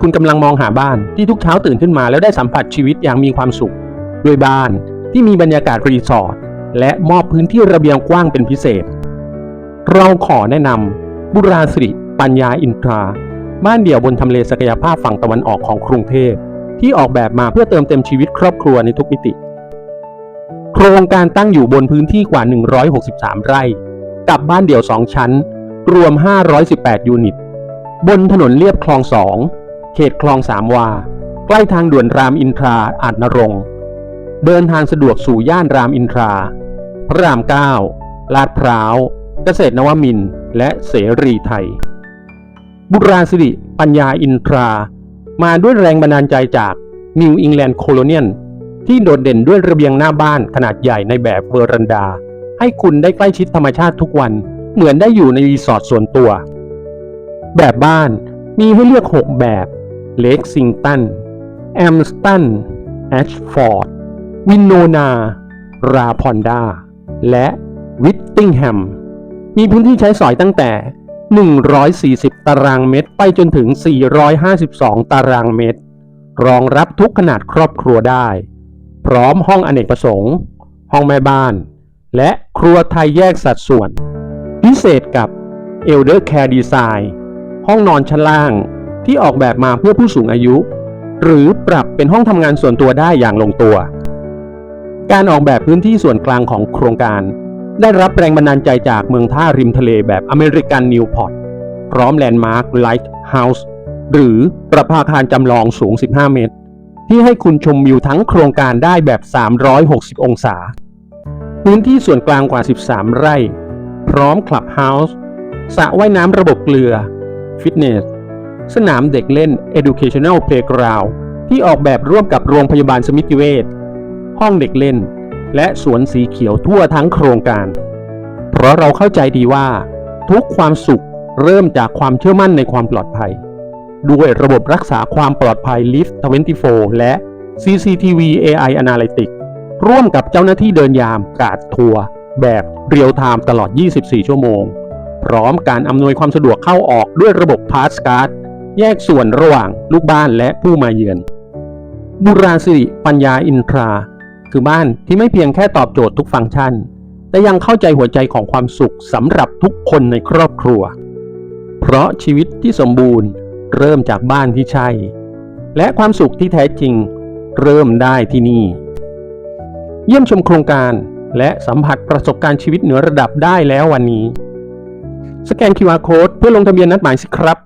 คุณกำลังมองหาบ้านที่ทุกเช้าตื่นขึ้นมาแล้วได้สัมผัสชีวิตอย่างมีความสุขด้วยบ้านที่มีบรรยากาศรีสอร์ทและมอบพื้นที่ระเบียงกว้างเป็นพิเศษ เราขอแนะนำบุราสิริปัญญาอินทรา บ้านเดี่ยวบนทำเลศักยภาพฝั่งตะวันออกของกรุงเทพที่ออกแบบมาเพื่อเติมเต็มชีวิตครอบครัวในทุกมิติ โครงการตั้งอยู่บนพื้นที่กว่า 163 ไร่ กับบ้านเดี่ยว 2 ชั้น รวม 518 ยูนิต บนถนนเลียบคลอง 2 เขตคลองสามวา ใกล้ทางด่วนรามอินทราอาจนรง เดินทางสะดวกสู่ย่านรามอินทรา พระราม9ลาดพร้าว เกษตรนวมินทร์และเสรีไทย บุราสิริปัญญาอินทรา มาด้วยแรงบันดาลใจจาก New England Colonial ที่โดดเด่นด้วยระเบียงหน้าบ้านขนาดใหญ่ในแบบเวอรันดา ให้คุณได้ใกล้ชิดธรรมชาติทุกวัน เหมือนได้อยู่ในรีสอร์ทส่วนตัว แบบบ้านมีให้เลือก 6 แบบ เลกซิงตัน แอมสตัน แอชฟอร์ด วินโนนา ราพอนดา และวิตติงแฮม มีพื้นที่ใช้สอยตั้งแต่ 140 ตารางเมตร ไปจนถึง 452 ตารางเมตร รองรับทุกขนาดครอบครัวได้ พร้อมห้องอเนกประสงค์ ห้องแม่บ้าน และครัวไทยแยกสัดส่วน พิเศษกับ Elder Care Design ห้องนอนชั้นล่าง ที่ออกแบบมาเพื่อผู้สูงอายุ หรือปรับเป็นห้องทำงานส่วนตัวได้อย่างลงตัว การออกแบบพื้นที่ส่วนกลางของโครงการ ได้รับแรงบันดาลใจจากเมืองท่าริมทะเลแบบอเมริกันนิวพอร์ตพร้อมแลนด์มาร์คไลท์เฮาส์หรือประภาคารจำลองสูง 15 เมตร ที่ให้คุณชมวิวทั้งโครงการได้แบบ 360 องศา พื้นที่ส่วนกลางกว่า 13 ไร่ พร้อมคลับเฮาส์สระว่ายน้ำระบบเกลือ ฟิตเนส สนามเด็กเล่น Educational Playground ที่ออกแบบร่วมกับโรงพยาบาลสมิติเวชห้องเด็กเล่น และสวนสีเขียวทั่วทั้งโครงการ เพราะเราเข้าใจดีว่า ทุกความสุขเริ่มจากความเชื่อมั่นในความปลอดภัย ด้วยระบบรักษาความปลอดภัย Lift 24 และ CCTV AI Analytics ร่วมกับเจ้าหน้าที่เดินยามกาดทัวร์แบบเรียลไทม์ตลอด 24 ชั่วโมง พร้อมการอำนวยความสะดวกเข้าออกด้วยระบบพาสการ์ด แยกส่วนระหว่างลูกบ้านและผู้มาเยือน บุราสิริปัญญาอินทรา คือบ้านที่ไม่เพียงแค่ตอบโจทย์ทุกฟังก์ชัน แต่ยังเข้าใจหัวใจของความสุขสำหรับทุกคนในครอบครัว เพราะชีวิตที่สมบูรณ์เริ่มจากบ้านที่ใช่ และความสุขที่แท้จริง เริ่มได้ที่นี่ เยี่ยมชมโครงการและสัมผัสประสบการณ์ชีวิตเหนือระดับได้แล้ววันนี้ สแกน QR Code เพื่อลงทะเบียนนัดหมายสิครับ